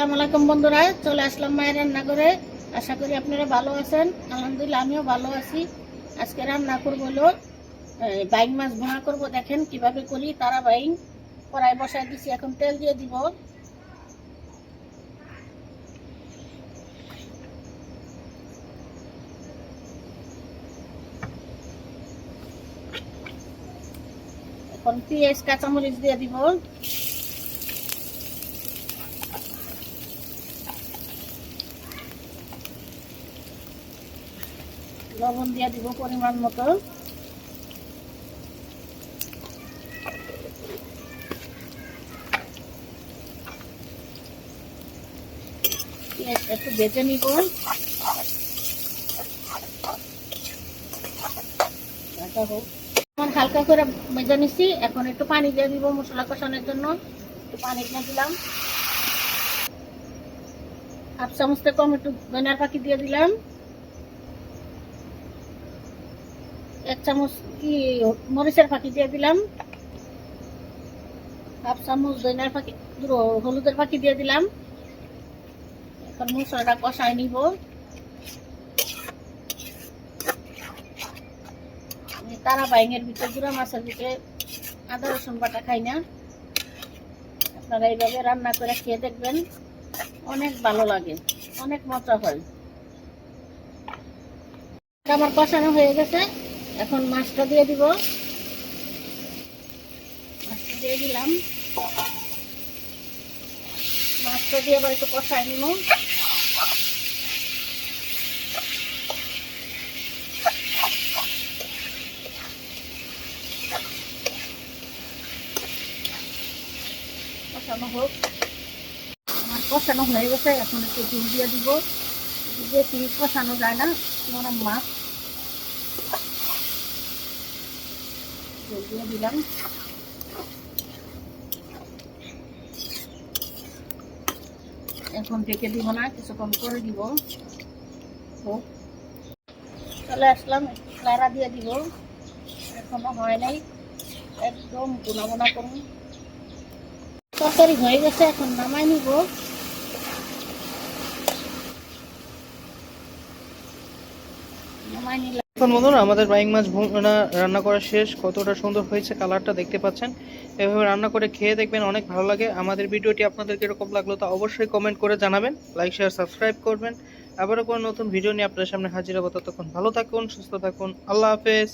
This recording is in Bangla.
আসসালামু আলাইকুম বন্ধুরা, চলে আসলাম মায়ের রান্নাঘরে। আশা করি আপনারা ভালো আছেন। আলহামদুলিল্লাহ, আমিও ভালো আছি। আজকে রান্না করব হলো বাইং মাছ ভোনা করব। দেখেন কীভাবে করি তারা বাইং কড়াই বসাই দিছি, এখন তেল দিয়ে দিব। এখন পেঁয়াজ, কাঁচামরিচ দিয়ে দিব। লবণ দিয়ে দিব পরিমাণ মতো। একটু বেজে নিব। এটা হালকা করে ভেজে নিছি। এখন একটু পানি দিয়ে দিব মশলা কষানোর জন্য। একটু পানি দিয়ে দিলাম। হাফ চামচ থেকে কম একটু ধনিয়ার পাখি দিয়ে দিলাম। এক চামচ কি, মরিচের ফাঁকি দিয়ে দিলাম। হাফ চামচ ধনিয়ার ফাঁকি হলুদের ফাঁকি দিয়ে দিলাম। এখন মশলাটা কষাই নিব। তারা বাইঙের ভিতরে, গুঁড়া মাছের ভিতরে আদা, রসুন বাটা খাই না। আপনারা এইভাবে রান্না করে খেয়ে দেখবেন, অনেক ভালো লাগে, অনেক মজা হয়। আমার কষানো হয়ে গেছে। এখন মাছটা দিয়ে দিব। মাছটা দিয়ে দিলাম। মাছটা দিয়ে এবার একটু কষাই নিব। কষানো হোক। আমার কষানো হয়ে গেছে, এখন একটু ঝুল দিয়ে দিব। বেশি কষানো যায় না, নরম মাছ। দিয়ে দিলাম। এখন ঢেকে দিব না, কিছুক্ষণ করে দিব। হোক। চলে আসলাম লাড়া দিয়ে দিব। এখনও হয় নাই। একদম বোনা বোনা করুন। তরকারি হয়ে গেছে, এখন নামাই নিব। নামাই নিলাম এখন বন্ধুরা, আমাদের বাইং মাছ ভুনা রান্না করা শেষ। কতটা সুন্দর হয়েছে কালারটা দেখতে পাচ্ছেন। এভাবে রান্না করে খেয়ে দেখবেন অনেক ভালো লাগে। আমাদের ভিডিওটি আপনাদের কীরকম লাগল তা অবশ্যই কমেন্ট করে জানাবেন। লাইক শেয়ার সাবস্ক্রাইব করবেন। আবারও কোনো নতুন ভিডিও নিয়ে আপনাদের সামনে হাজির হব। ততক্ষণ ভালো থাকুন, সুস্থ থাকুন। আল্লাহ হাফেজ।